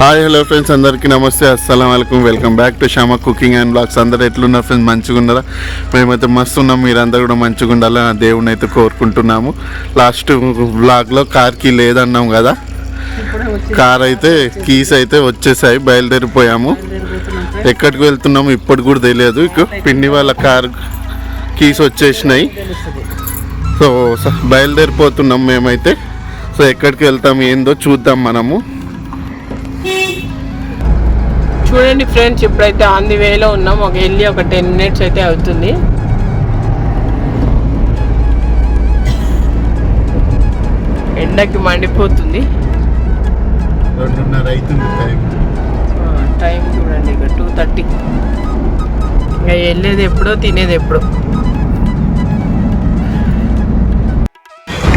Hi hello friends అందరికీ నమస్తే అస్సలం అయికం welcome back to Shyama cooking and blogs. అందరు ఎట్లున్నారు ఫ్రెండ్స్? మంచిగా ఉన్నారా మేమైతే మస్తు ఉన్నాం మీరందరూ కూడా మంచిగా ఉండాలని దేవుని అయితే కోరుకుంటున్నాము. లాస్ట్ బ్లాగ్లో కార్కి లేదన్నాం కదా? కార్ అయితే కీస్ అయితే వచ్చేసాయి బయలుదేరిపోయాము. ఎక్కడికి వెళ్తున్నాము ఇప్పటికి కూడా తెలియదు. ఇక పిండి వాళ్ళ కార్ కీస్ వచ్చేసినాయి. సో బయలుదేరిపోతున్నాం మేమైతే. సో ఎక్కడికి వెళ్తాం ఏందో చూద్దాం మనము. చూడండి ఫ్రెండ్స్ ఇప్పుడైతే ఆన్ ది వేలో ఉన్నాం. ఒక వెళ్ళి ఒక టెన్ మినిట్స్ అయితే అవుతుంది. ఎండకి మండిపోతుంది. టైం చూడండి ఇక టూ థర్టీ ఇంకా వెళ్ళేది ఎప్పుడో తినేది ఎప్పుడో.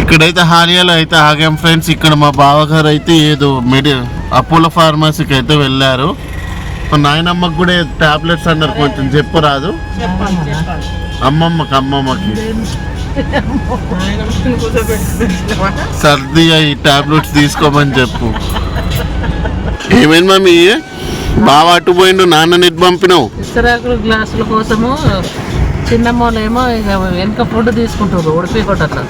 ఇక్కడైతే హాలియాలో అయితే ఆగాం ఫ్రెండ్స్. ఇక్కడ మా బావగారు అయితే ఏదో మెడి అపోలో ఫార్మసీకి అయితే వెళ్ళారు. నాయనమ్మకి కూడా టాబ్లెట్స్ అన్నారు కొంచెం చెప్పరాదు అమ్మమ్మకి అమ్మమ్మకి. సర్ది అయ్యి టాబ్లెట్స్ తీసుకోమని చెప్పు. ఏమైంది మమ్మీ? బావ అటు పోయిండు నాన్న నెట్ పంపినావు? ఇస్తరాకులు గ్లాసుల కోసము చిన్నమ్మోలేమో ఇక వెనక ఫుడ్ తీసుకుంటారు ఉడిపి కొట్టట్లా.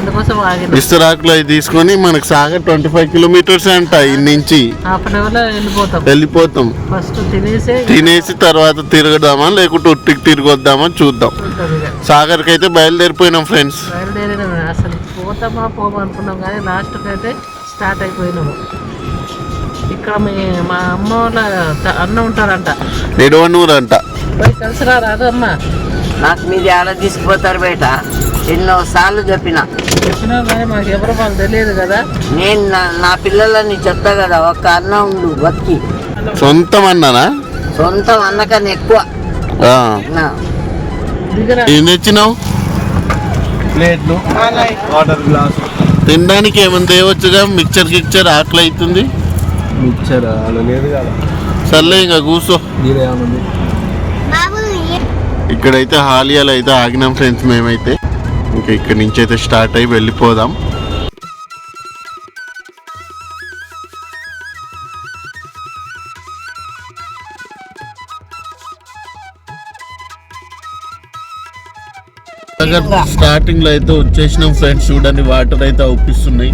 అందుకోసం ఆగిన ఇస్తరాకులు అవి తీసుకొని మనకు సాగర్ ట్వంటీ ఫైవ్ కిలోమీటర్స్ అంట ఇన్ని నుంచి హాఫ్ అన్ అవర్లో వెళ్ళిపోతాం. వెళ్ళిపోతాం. ఫస్ట్ తినేసే తినేసి తర్వాత తిరగదామా లేకుంటే ఉట్టికి తిరిగొద్దామా చూద్దాం. ఉంటుంది ఇక. సాగర్కి అయితే బయలుదేరిపోయినాం ఫ్రెండ్స్. బయలుదేరిన. అసలు పోతామా పోమా అనుకున్నాం కానీ లాస్ట్కి అయితే స్టార్ట్ అయిపోయినాము. ఇక్కడ మీ మా అమ్మ వాళ్ళ అన్న ఉంటారంట. ఎడవనూరు అంట పోయి కలిసి రాదు అమ్మ నాకు మీది ఆడ తీసుకుపోతారు బయట ఎన్నో సార్లు చెప్పిన. చెప్పినా కానీ మాకు ఎవరో మాకు తెలియదు కదా. నేను నా నా పిల్లలని చెప్తా కదా ఒక్క అన్న ఉండు బతికి. సొంతం అన్నానా? సొంతం అన్నకన్నా ఎక్కువ. ఆ. నా. దిగరా. ఏం తెచ్చినావు? ప్లేట్లు వాటర్ గ్లాస్. తినడానికి ఏమైనా తేవచ్చుగా? మిక్చర్ గిక్చర్ ఆకలి అవుతుంది? మిక్చర్ అలా లేదు కదా. సర్లే ఇంకా కూర్చో. ఇక్కడైతే హాలియాలో అయితే ఆగినాం ఫ్రెండ్స్ మేమైతే. ఇంకా ఇక్కడి నుంచి అయితే స్టార్ట్ అయ్యి వెళ్ళిపోదాం. స్టార్టింగ్లో అయితే వచ్చేసినాం ఫ్రెండ్స్. చూడండి వాటర్ అయితే అవుపిస్తున్నాయి.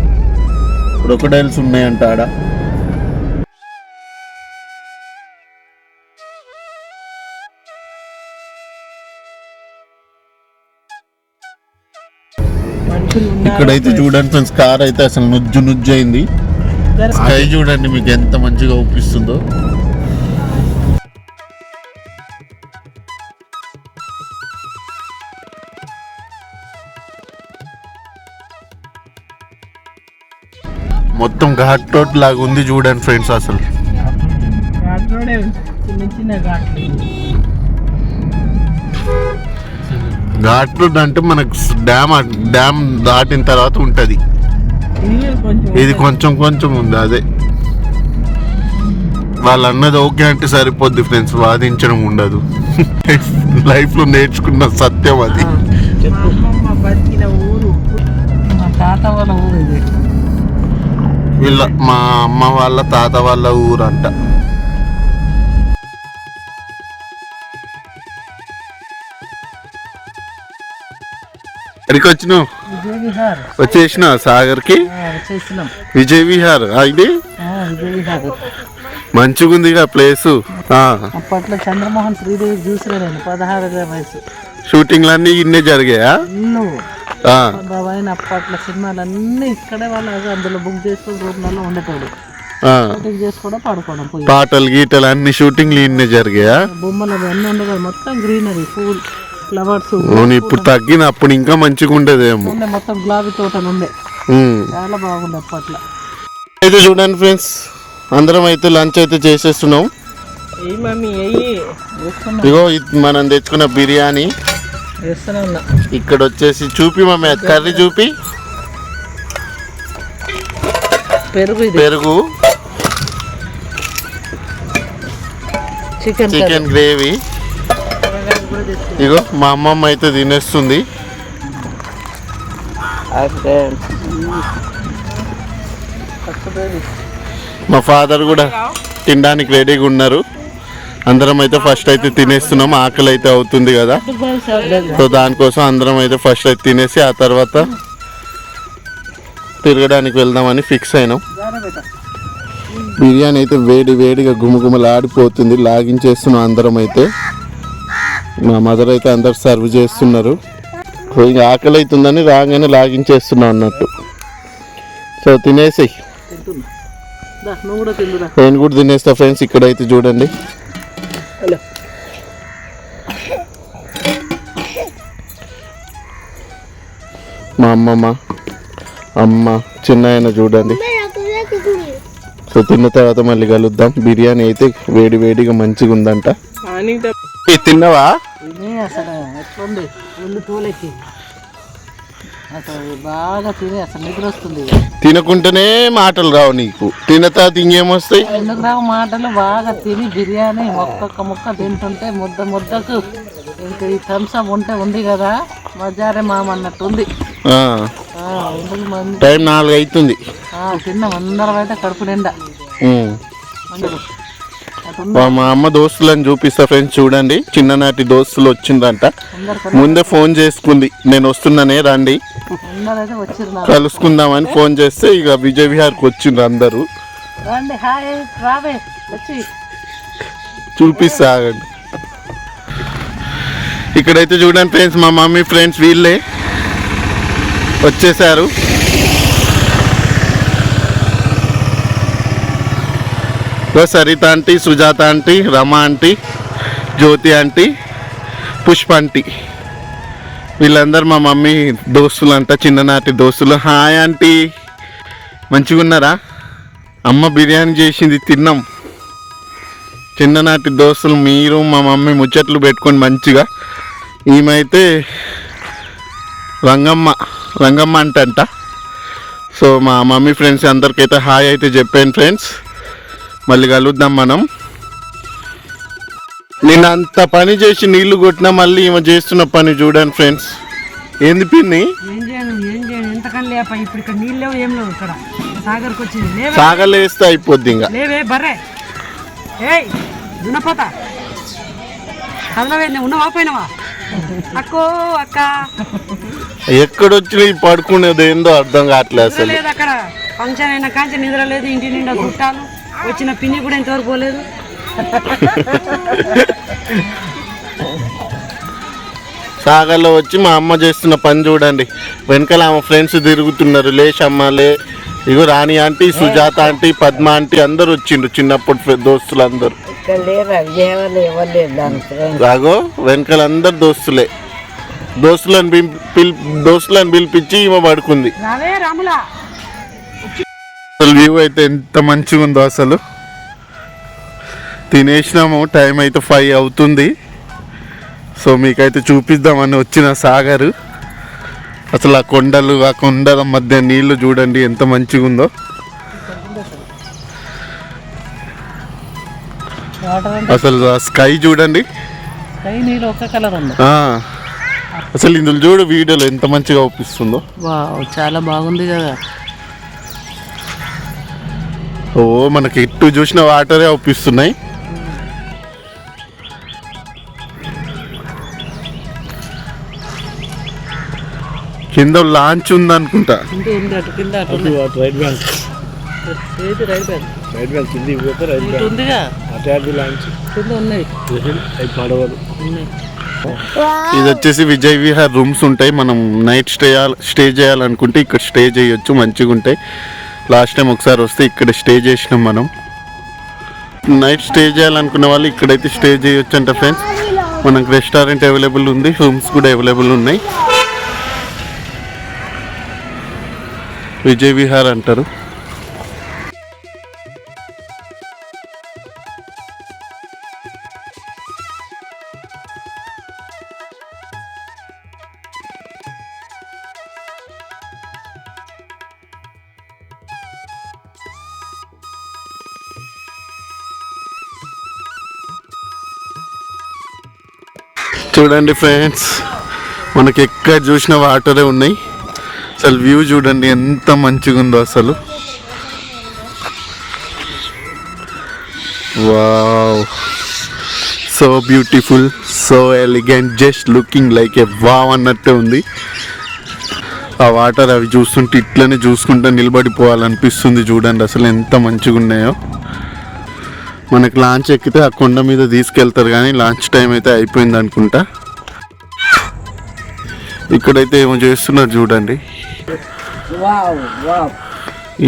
క్రొకడైల్స్ ఉన్నాయంట ఆడ. ఇక్కడైతే చూడండి ఫ్రెండ్స్ కార్ అయితే అసలు నుజ్జు నుజ్జు అయింది. స్కై చూడండి మీకు ఎంత మంచిగా అవుపిస్తుందో మొత్తం ఘాట్ రోడ్ లాగా ఉంది చూడండి ఫ్రెండ్స్ అసలు. ఘాట్ రోడే అంటే మనకు డ్యామ్ డ్యామ్ దాటిన తర్వాత ఉంటది. ఇది కొంచెం కొంచెం ఉంది అదే. వాళ్ళు అన్నది ఓకే అంటే సరిపోద్ది ఫ్రెండ్స్ వాదించడం ఉండదు. లైఫ్లో నేర్చుకున్న సత్యం అది. ఊరు. వాళ్ళ ఊరు ఇది. వీళ్ళ మా అమ్మ వాళ్ళ తాత వాళ్ళ ఊరంట. ఎక్కడికి వచ్చినావు? వచ్చేసిన సాగర్కి ఆ, వచ్చేసినాం. విజయ్ విహార్ ఇది? ఆ, విజయ్ విహార్ మంచిగా ఉంది ప్లేస్ అప్పట్లో చంద్రమోహన్ శ్రీదేవి చూసిరా నేను పదహారు వయసు. షూటింగ్లన్నీ ఇన్నే జరిగాయా? బాబాయ్ అప్పట్లో సినిమాలు అన్నీ ఇక్కడే వాళ్ళు అదే అందులో బుక్ చేసుకుని రూమ్లలో ఉండేటోడు. పాటలు గీటలు అన్ని షూటింగ్లు ఇన్నే జరిగాయా? బొమ్మలు అవన్నీ ఉండదు మొత్తం గ్రీనరీ పూల్ ఫ్లవర్స్ అవును ఇప్పుడు తగ్గిన అప్పుడు ఇంకా మంచిగా ఉండేదేమో. ఉండే మొత్తం గులాబీ తోటలు ఉండే. చాలా బాగుండే అప్పట్లో. అయితే చూడండి ఫ్రెండ్స్ అందరం అయితే లంచ్ అయితే చేసేస్తున్నాం. ఇగో మనం తెచ్చుకున్న బిర్యానీ. ఇక్కడ వచ్చేసి చూపి మమ్మీ కర్రీ చూపి. పెరుగు పెరుగు. చికెన్ చికెన్ గ్రేవీ ఇగో మా అమ్మమ్మ అయితే తినేస్తుంది. మా ఫాదర్ కూడా తినడానికి రెడీగా ఉన్నారు. అందరం అయితే ఫస్ట్ అయితే తినేస్తున్నాం. ఆకలి అయితే అవుతుంది కదా. సో దానికోసం అందరం అయితే ఫస్ట్ అయితే తినేసి ఆ తర్వాత తిరగడానికి వెళ్దామని ఫిక్స్ అయినాం. బిర్యానీ అయితే వేడి వేడిగా గుమగుమలాడిపోతుంది. లాగించేస్తున్నాం అందరం అయితే. మా మదర్ అయితే అందరు సర్వ్ చేస్తున్నారు. ఇంకా ఆకలి అవుతుందని రాగానే లాగించేస్తున్నాం అన్నట్టు. సో తినేసి నేను కూడా తినేస్తా ఫ్రెండ్స్ ఇక్కడైతే చూడండి. మా అమ్మమ్మ అమ్మ చిన్న ఆయన చూడండి. సో తిన్న తర్వాత మళ్ళీ కలుద్దాం. బిర్యానీ అయితే వేడి వేడిగా మంచిగా ఉందంట తిన్నావా? అసలు ఎట్లుంది? ఒళ్ళు తోలెక్కి అసలు బాగా తిని అసలు నిద్ర వస్తుంది తినకుంటేనే మాటలు రావు నీకు. తిన్న తర్వాత ఇంకేమొస్తాయి ఎందుకు రావు మాటలు? బాగా తిని బిర్యానీ ఒక్కొక్క ముక్క తింటుంటే ముద్ద ముద్దకు ఇంకా ఈ థమ్స్అప్ ఉంటే ఉంది కదా మజారే మామ అన్నట్టు ఉంది టైం నాలుగు అవుతుంది తిన్నాం. అందరం అయితే కడుపు నిండా. మా- అమ్మ దోస్తులను చూపిస్తా ఫ్రెండ్స్ చూడండి. చిన్ననాటి దోస్తులు వచ్చిందంట. ముందే ఫోన్ చేసుకుంది. నేను వస్తున్నానే రండి. కలుసుకుందామని ఫోన్ చేస్తే ఇక విజయ్ విహార్కి వచ్చిండ్రు అందరూ. చూపిస్తా ఇక్కడైతే చూడండి ఫ్రెండ్స్ మా మమ్మీ ఫ్రెండ్స్ వీళ్ళే వచ్చేసారు Saritha aunty Sujatha aunty Rama aunty Jyothi aunty Pushpa aunty. వీళ్ళందరూ మా మమ్మీ దోస్తులు అంట చిన్ననాటి దోస్తులు. Hi aunty. మంచిగా ఉన్నారా అమ్మ బిర్యానీ చేసింది తిన్నాం. చిన్ననాటి దోస్తులు మీరు మా మమ్మీ ముచ్చట్లు పెట్టుకొని మంచిగా. ఈమెతే రంగమ్మ రంగమ్మ అంటంట. సో మా మమ్మీ ఫ్రెండ్స్ అందరికైతే హాయ్ అయితే చెప్పాను ఫ్రెండ్స్. మళ్ళీ కలుద్దాం మనం. నేను అంత పని చేసి నీళ్ళు కొట్టినా మళ్ళీ ఈమె చేస్తున్న పని చూడండి ఫ్రెండ్స్. ఏంది పిన్ని? సాగలేస్తే అయిపోద్ది ఇంకా. ఈ పడుకునేది ఏందో అర్థం కావట్లేదు అసలు. ఫంక్షన్ అయిన కాంచి నిద్ర లేదు ఇంటి నిండా చుట్టాలు. వచ్చిన పిన్ని కూడా ఇంతవరకు పోలేదు. సాగర్లో వచ్చి మా అమ్మ చేస్తున్న పని చూడండి. వెనకాల ఆమె ఫ్రెండ్స్ తిరుగుతున్నారు. లేష్ అమ్మ లే ఇగో Rani aunty Sujatha aunty Padma aunty అందరు వచ్చిండ్రు చిన్నప్పుడు దోస్తులు అందరు రాగో వెనకాల అందరు దోస్తులే. దోస్తులను పిం- పిల్ దోస్తులను పిలిపించి ఈమె పడుకుంది. రాములా. అసలు వ్యూ అయితే ఎంత మంచిగా ఉందో అసలు. తినేసినాము టైం అయితే ఫైవ్ అవుతుంది. సో మీకైతే చూపిద్దామని వచ్చిన సాగరు. అసలు ఆ కొండలు ఆ కొండల మధ్య నీళ్ళు చూడండి ఎంత మంచిగా ఉందో. అసలు ఆ స్కై చూడండి. అసలు ఇందులో చూడు వీడియోలో ఎంత మంచిగా అవుపిస్తుందో చాలా బాగుంది కదా. ఓ మనకి ఎటు చూసిన వాటరే అవుపిస్తున్నాయి కింద లాంచ్ ఉందనుకుంటా. ఇంటి ఉంది అటు కింద అటు ఉంది. Right bank. ఏది రైట్ బ్యాగ్ రైట్ బ్యాంక్ కింది పోతే రైట్ ఇటు ఉందిగా? అటాక్ లాంచ్. కింద ఉన్నాయి. అవి పడవలు ఉన్నాయి. ఇది వచ్చేసి విజయ్ విహార్ రూమ్స్ ఉంటాయి. మనం నైట్ స్టే స్టే చేయాలనుకుంటే ఇక్కడ స్టే చేయొచ్చు మంచిగా ఉంటాయి లాస్ట్ టైం ఒకసారి వస్తే ఇక్కడ స్టే చేసినాం మనం. నైట్ స్టే చేయాలనుకున్న వాళ్ళు ఇక్కడైతే స్టే చేయొచ్చు అంట ఫ్రెండ్స్. మనకు రెస్టారెంట్ అవైలబుల్ ఉంది రూమ్స్ కూడా అవైలబుల్ ఉన్నాయి. విజయ్ విహార్ అంటారు. చూడండి ఫ్రెండ్స్ మనకి ఎక్కడ చూసిన వాటరే ఉన్నాయి. అసలు వ్యూ చూడండి ఎంత మంచిగా ఉందో అసలు. Wow. So beautiful so elegant just looking like a wow అన్నట్టే ఉంది. ఆ వాటర్ అవి చూస్తుంటే ఇట్లనే చూసుకుంటూ నిలబడిపోవాలనిపిస్తుంది చూడండి అసలు ఎంత మంచిగా ఉన్నాయో మనకి లాంచ్ ఎక్కితే ఆ కొండ మీద తీసుకెళ్తారు కానీ లాంచ్ టైం అయితే అయిపోయింది అనుకుంటా. ఇక్కడైతే ఏమో చేస్తున్నారు చూడండి. వావ్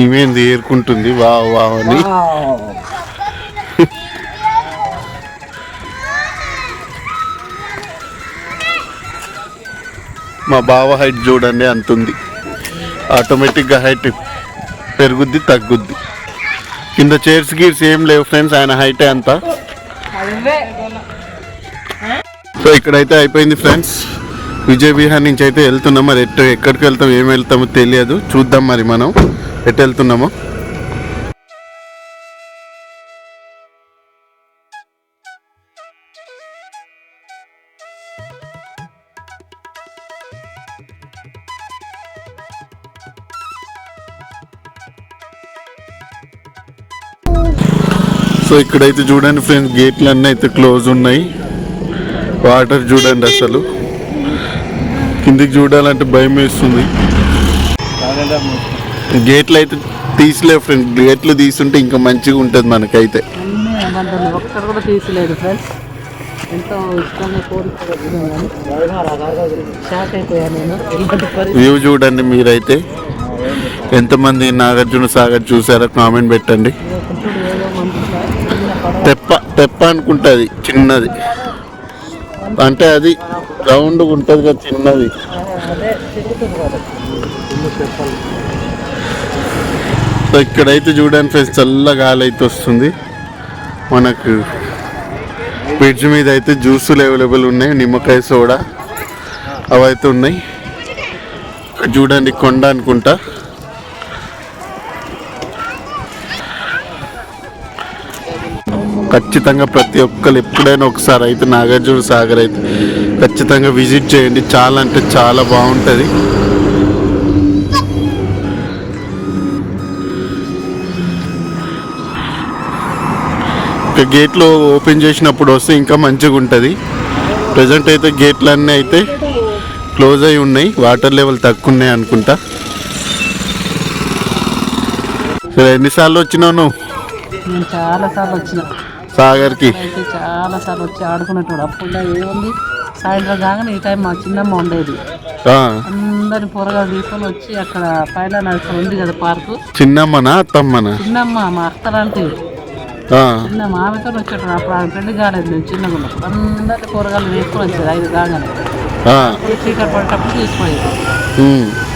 ఈమెంది ఏరుకుంటుంది వావ్ వావ్ అని. మా బావ హైట్ చూడండి అంత ఉంది ఆటోమేటిక్గా హైట్ పెరుగుద్ది తగ్గుద్ది. కింద చైర్స్ గీర్స్ ఏం లేవు ఫ్రెండ్స్ ఆయన హైటే అంత సో ఇక్కడైతే అయిపోయింది ఫ్రెండ్స్. విజయ్ విహార్ నుంచి అయితే వెళ్తున్నాం మరి ఎట్టు ఎక్కడికి వెళ్తాం ఏం వెళ్తామో తెలియదు. చూద్దాం మరి మనం. ఎటు వెళ్తున్నామో. సో ఇక్కడైతే చూడండి ఫ్రెండ్స్ గేట్లు అన్నీ అయితే క్లోజ్ ఉన్నాయి. వాటర్ చూడండి అసలు. కిందికి చూడాలంటే భయం వేస్తుంది. గేట్లు అయితే తీసలే ఫ్రెండ్ గేట్లు తీసుంటే ఇంకా మంచిగా ఉంటుంది మనకైతే. ఒక్కరు కూడా ఫ్రెండ్స్ వ్యూ చూడండి మీరైతే. ఎంతమంది నాగార్జున సాగర్ చూసారో కామెంట్ పెట్టండి ఒకప్పుడు ఏదో మంచిగా చిన్న పడవ తెప్ప తెప్ప అనుకుంటుంది చిన్నది. అంటే అది రౌండ్ ఉంటుంది కదా చిన్నది. సో ఇక్కడైతే చూడడానికి ఫ్రెండ్స్ చల్ల గాలి అయితే వస్తుంది. మనకు ఫ్రిడ్జ్ మీద అయితే జ్యూసులు అవైలబుల్ ఉన్నాయి నిమ్మకాయ సోడా అవైతే ఉన్నాయి. చూడండి కొండ అనుకుంటా. ఖచ్చితంగా ప్రతి ఒక్కరు ఎప్పుడైనా ఒకసారి అయితే నాగార్జున సాగర్ అయితే ఖచ్చితంగా విజిట్ చేయండి. చాలా అంటే చాలా బాగుంటుంది. ఇంకా గేట్లో ఓపెన్ చేసినప్పుడు వస్తే ఇంకా మంచిగా ఉంటుంది. ప్రజెంట్ అయితే గేట్లు అన్నీ అయితే క్లోజ్ అయి ఉన్నాయి. వాటర్ లెవెల్ తక్కువ ఉన్నాయి అనుకుంటా. సరే ఎన్నిసార్లు వచ్చినావు నువ్వు? నేను చాలా సాగర్కి. చాలా సార్లు వచ్చి ఆడుకునేటోడు. అప్పుడు ఏముంది? సాయంత్రం కాగానే ఈ టైం మా చిన్నమ్మ ఉండేది. ఆ, అందరి పొరగా తీసుకొని వచ్చి అక్కడ పైన నడుచుకొని ఉంది కదా పార్కు. చిన్నమ్మనా అత్తమ్మనా? చిన్నమ్మ మా అత్తలాంటివి ఆ, చిన్న మామితో వచ్చేటప్పుడు అప్పుడు ఆమె పెళ్ళి కాలేదు నేను చిన్నగా ఉన్నప్పుడు అందరి కూరగాయలు వేసుకొని వచ్చేది ఐదు కాగానే. చీకటి పడేటప్పుడు తీసుకుపోయేది.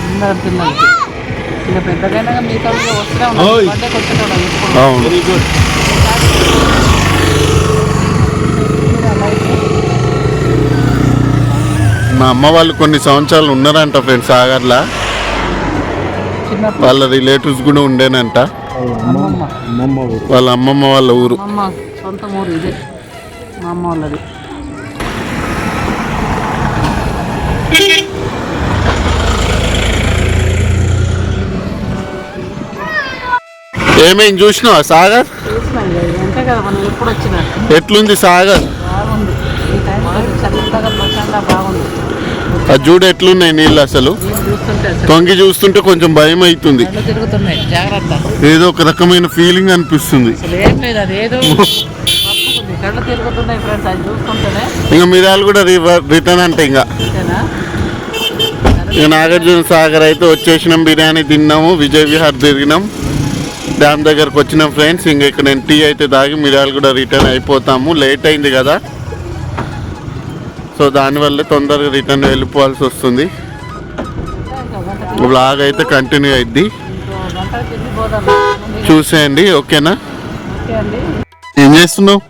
అందరు పిల్లలకి. ఇక పెద్దగైనా మీతో వస్తూనే ఉన్నాం. బర్త్డేకి వచ్చేటోళ్ళం ఎప్పుడు అవును మా అమ్మ వాళ్ళు కొన్ని సంవత్సరాలు ఉన్నారంట ఫ్రెండ్స్ సాగర్లా. వాళ్ళ రిలేటివ్స్ కూడా ఉండేనంట. వాళ్ళ అమ్మమ్మ వాళ్ళ ఊరు. మా అమ్మ సొంత ఊరు ఇదే. మా అమ్మ వాళ్ళది. ఏమేం చూసినావా సాగర్? ఎట్లుంది సాగర్? బాగుంది. ఆ చూడు ఎట్లున్నాయి నీళ్ళు అసలు? తొంగి చూస్తుంటే కొంచెం భయం అవుతుంది ఏదో ఒక రకమైన ఫీలింగ్ అనిపిస్తుంది. అది అది ఇంకా మిరాలు కూడా రిటర్న్ అంటే ఇంకా. ఇక నాగార్జున సాగర్ అయితే వచ్చేసినాం బిర్యానీ తిన్నాము విజయ్ విహార్ తిరిగినాం. డ్యామ్ దగ్గరకు వచ్చినాం ఫ్రెండ్స్ ఇంకా ఇక్కడ నేను టీ అయితే తాగి మిరాలు కూడా రిటర్న్ అయిపోతాము. లేట్ అయింది కదా. సో దానివల్ల తొందరగా రిటర్న్ వెళ్ళిపోవాల్సి వస్తుంది. బ్లాగ్ అయితే కంటిన్యూ అయింది చూసేయండి ఓకేనా? ఏం చేస్తున్నావు?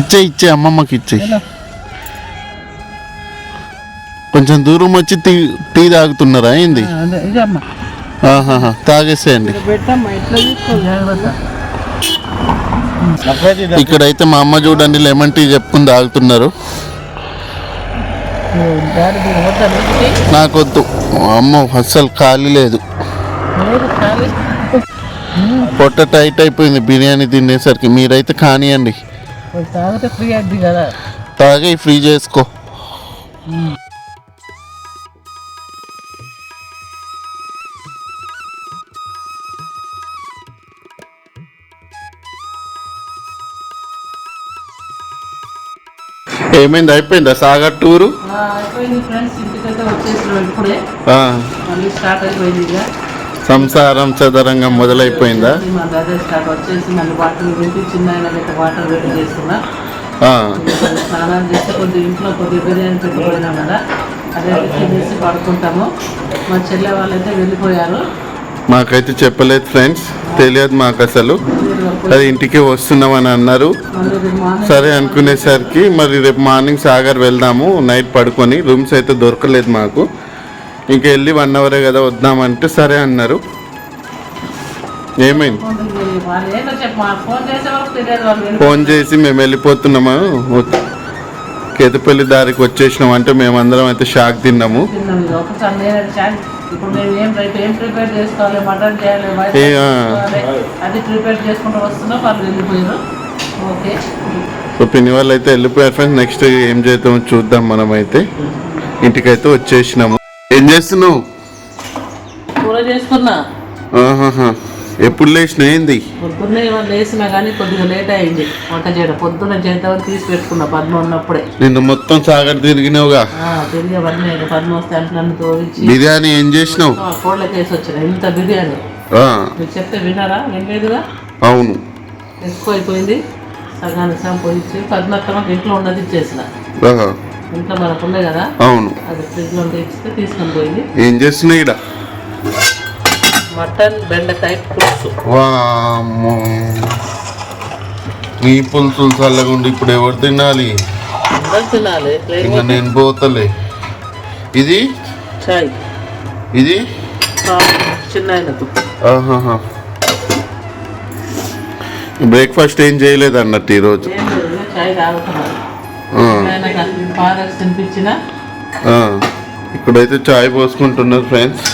ఇచ్చే ఇచ్చే అమ్మమ్మకి ఇచ్చే? కొంచెం దూరం వచ్చి టీ టీ తాగుతున్నారా ఏంది? తాగేసేయండి. ఇక్కడైతే మా అమ్మ చూడండి లెమన్ టీ చెప్పుకుని తాగుతున్నారు? నాకొద్దు అమ్మో అస్సలు ఖాళీ లేదు. పొట్ట టైట్ అయిపోయింది బిర్యానీ తినేసరికి. మీరైతే కదా. తాగి ఫ్రీ చేసుకో. ఏమైంది? అయిపోయిందా సాగర్ టూరు? సంసారం చదరంగం మొదలైపోయిందా? మా బ్రదర్ స్టార్ట్ వచ్చేసి మళ్ళీ వాటర్ పెట్టి చిన్న ఆయన అయితే వాటర్ పెట్టి చేస్తున్నా. ఆ, ఇప్పుడు స్నానం చేసి కొద్ది ఇంట్లో కొద్ది బిర్యానీ పెట్టిపోయినాం కదా. అదే పడుకుంటాము. మా చెల్లె వాళ్ళైతే వెళ్ళిపోయారు. మాకైతే చెప్పలేదు ఫ్రెండ్స్ తెలియదు మాకు అసలు అది ఇంటికి వస్తున్నామని అన్నారు. సరే అనుకునేసరికి మరి రేపు మార్నింగ్ సాగర్ వెళ్దాము నైట్ పడుకొని రూమ్స్ అయితే దొరకలేదు మాకు. ఇంకా వెళ్ళి వన్ అవరే కదా వద్దామంటే సరే అన్నారు. ఏమైంది? ఫోన్ చేసి మేము వెళ్ళిపోతున్నాము? కేతపల్లి దారికి వచ్చేసినాం అంటే మేమందరం అయితే షాక్ తిన్నాము. తిన్నాం ఇక ఒకసారి నేను చాన్- ఇప్పుడు మేము ఏం రేపు ఏం ప్రిపేర్ చేసుకోవాలి మటన్ చేయాలి వైట్ ఏ, ఆ. చేసుకోవాలి. అది ప్రిపేర్ చేసుకుంటూ వస్తున్నాం వాళ్ళు వెళ్ళిపోయారు ఓకే సో పిన్ని వాళ్ళు అయితే వెళ్ళిపోయారు ఫ్రెండ్స్ నెక్స్ట్ ఏం చేద్దామో చూద్దాం మనం అయితే ఇంటికైతే వచ్చేసినాము ఏం చేస్తున్నావు కూర చేసుకున్నా. ఎప్పుడు లేచిన ఏంది? పొద్దున్నే వేసినా కానీ కొద్దిగా లేట్ అయింది. వంట చేయడం. పొద్దున్న చేద్దామని తీసి పెట్టుకున్నా పద్మ ఉన్నప్పుడే. నిన్ను మొత్తం సాగర్ తిరిగినావుగా? తిరిగి అవన్నీ పద్మ వస్తే అంటే నన్ను తోడించి బిర్యానీ ఏం చేసినావు? కోళ్ళకి వేసి వచ్చిన. ఇంత బిర్యానీ. మీరు చెప్తే విన్నారా వినలేదుగా? అవును. ఎక్కువ అయిపోయింది సగానికి సగం పోయించి పద్మత్తమకి ఇంట్లో ఉన్నది ఇచ్చేసిన. ఇంట్లో మనకు ఉండే కదా? అవును. అది ఫ్రిడ్జ్లో ఇచ్చితే తీసుకొని పోయింది. ఏం చేస్తున్నావు ఈడ? మటన్ బెండకాయ పులుసు. వామ్మో. నీ పులుసులు చల్లగుండి ఇప్పుడు ఎవరు తినాలి? అందరూ తినాలి ఇంకా నేను పోతలే. ఇది? చాయ్. ఇది? చిన్న బ్రేక్ఫాస్ట్ ఏం చేయలేదు అన్నట్టు ఈరోజు. ఇక్కడైతే చాయ్ పోసుకుంటున్నారు ఫ్రెండ్స్.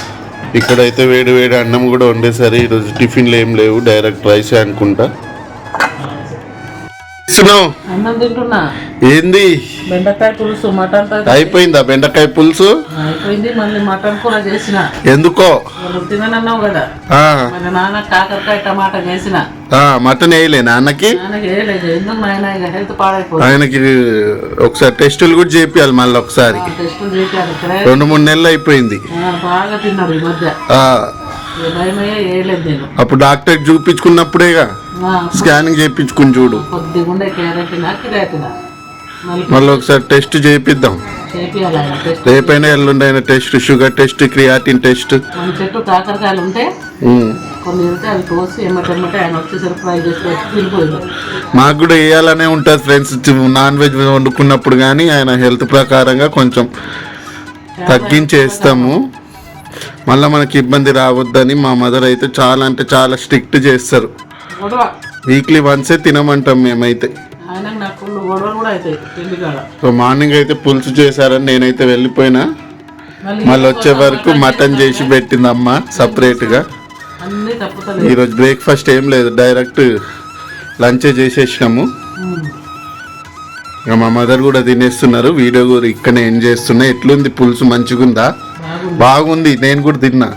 ఇక్కడైతే వేడి వేడి అన్నం కూడా వండేసరి ఈరోజు టిఫిన్లు ఏం లేవు. డైరెక్ట్ రైసే అనుకుంటా. అన్నం తింటున్నా. ఏంది? బెండకాయ పులుసు మటన్ అయిపోయిందా బెండకాయ పులుసు? అయిపోయింది మళ్ళీ మటన్ కూర చేసిన. ఎందుకో? తిననన్నావు కదా. మన నాన్న కాకరకాయ టమాటా చేసిన. మటన్ వేయలే నాన్నకి? ఆయనకి ఒకసారి టెస్టులు కూడా చేపియాలి మళ్ళీ ఒకసారి. రెండు మూడు నెలలు అయిపోయింది. బాగా ఈ మధ్య. అప్పుడు డాక్టర్ చూపించుకున్నప్పుడేగా స్కానింగ్ చేయించుకుని చూడు. మళ్ళీ ఒకసారి టెస్ట్ టెస్ట్. రేపైనా ఎల్లుండి అయిన test sugar test creatine test. మన చెట్టు కాకరకాయలు ఉంటే ఉమ్. కొన్ని వెళ్తే అవి కోసి ఎమ్మటెమ్మటే ఆయన వచ్చేసరికి ఫ్రై చేసి వచ్చి తినిపోయింది మాకు కూడా వేయాలనే ఉంటుంది ఫ్రెండ్స్. నాన్ వెజ్ వండుకున్నప్పుడు కానీ ఆయన హెల్త్ ప్రకారంగా కొంచెం తగ్గించేస్తాము. మళ్ళీ మనకి ఇబ్బంది రావద్దని మా మదర్ అయితే చాలా అంటే చాలా స్ట్రిక్ట్ చేస్తారు. వీక్లీ వన్సే తినమంటాం మేమైతే. గొడవలు కూడా అవుతాయి తిండి కాడ. సో మార్నింగ్ అయితే పులుసు చేశారని నేనైతే వెళ్ళిపోయినా. మళ్ళీ వచ్చే వరకు మటన్ చేసి పెట్టింది అమ్మ సపరేట్గా. అన్నీ తప్పుతలేదు. ఈరోజు బ్రేక్ఫాస్ట్ ఏం లేదు డైరెక్ట్ లంచే చేసేసినాము. ఇక మా మదర్ కూడా తినేస్తున్నారు వీడియో కూడా ఇక్కడనే ఏం చేస్తున్నా. ఎట్లుంది పులుసు మంచిగుందా? బాగుంది. బాగుంది నేను కూడా తిన్నా.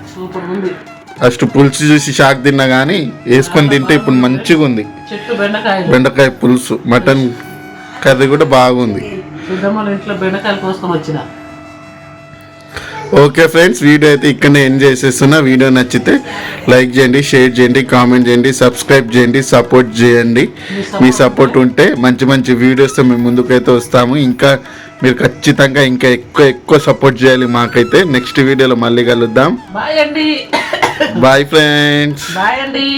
ఫస్ట్ పులుసు చూసి షాక్ తిన్నా కానీ వేసుకొని తింటే ఇప్పుడు మంచిగా ఉంది బెండకాయ పులుసు మటన్ కర్రీ కూడా బాగుంది. సిద్ధమ్మల ఇంట్లో బెండకాయలు కోసుకొని వచ్చిన? ఓకే ఫ్రెండ్స్ వీడియో అయితే ఇక్కడనే ఎండ్ చేసేస్తున్నా. వీడియో నచ్చితే లైక్ చేయండి షేర్ చేయండి కామెంట్ చేయండి సబ్స్క్రైబ్ చేయండి సపోర్ట్ చేయండి. మీ సపోర్ట్ ఉంటే మంచి మంచి వీడియోస్తో మేము ముందుకైతే వస్తాము. ఇంకా మీరు ఖచ్చితంగా ఇంకా ఎక్కువ ఎక్కువ సపోర్ట్ చేయాలి మాకైతే. నెక్స్ట్ వీడియోలో మళ్ళీ కలుద్దాం. బాయ్ అండి. బాయ్ ఫ్రెండ్స్ బాయ్ అండి.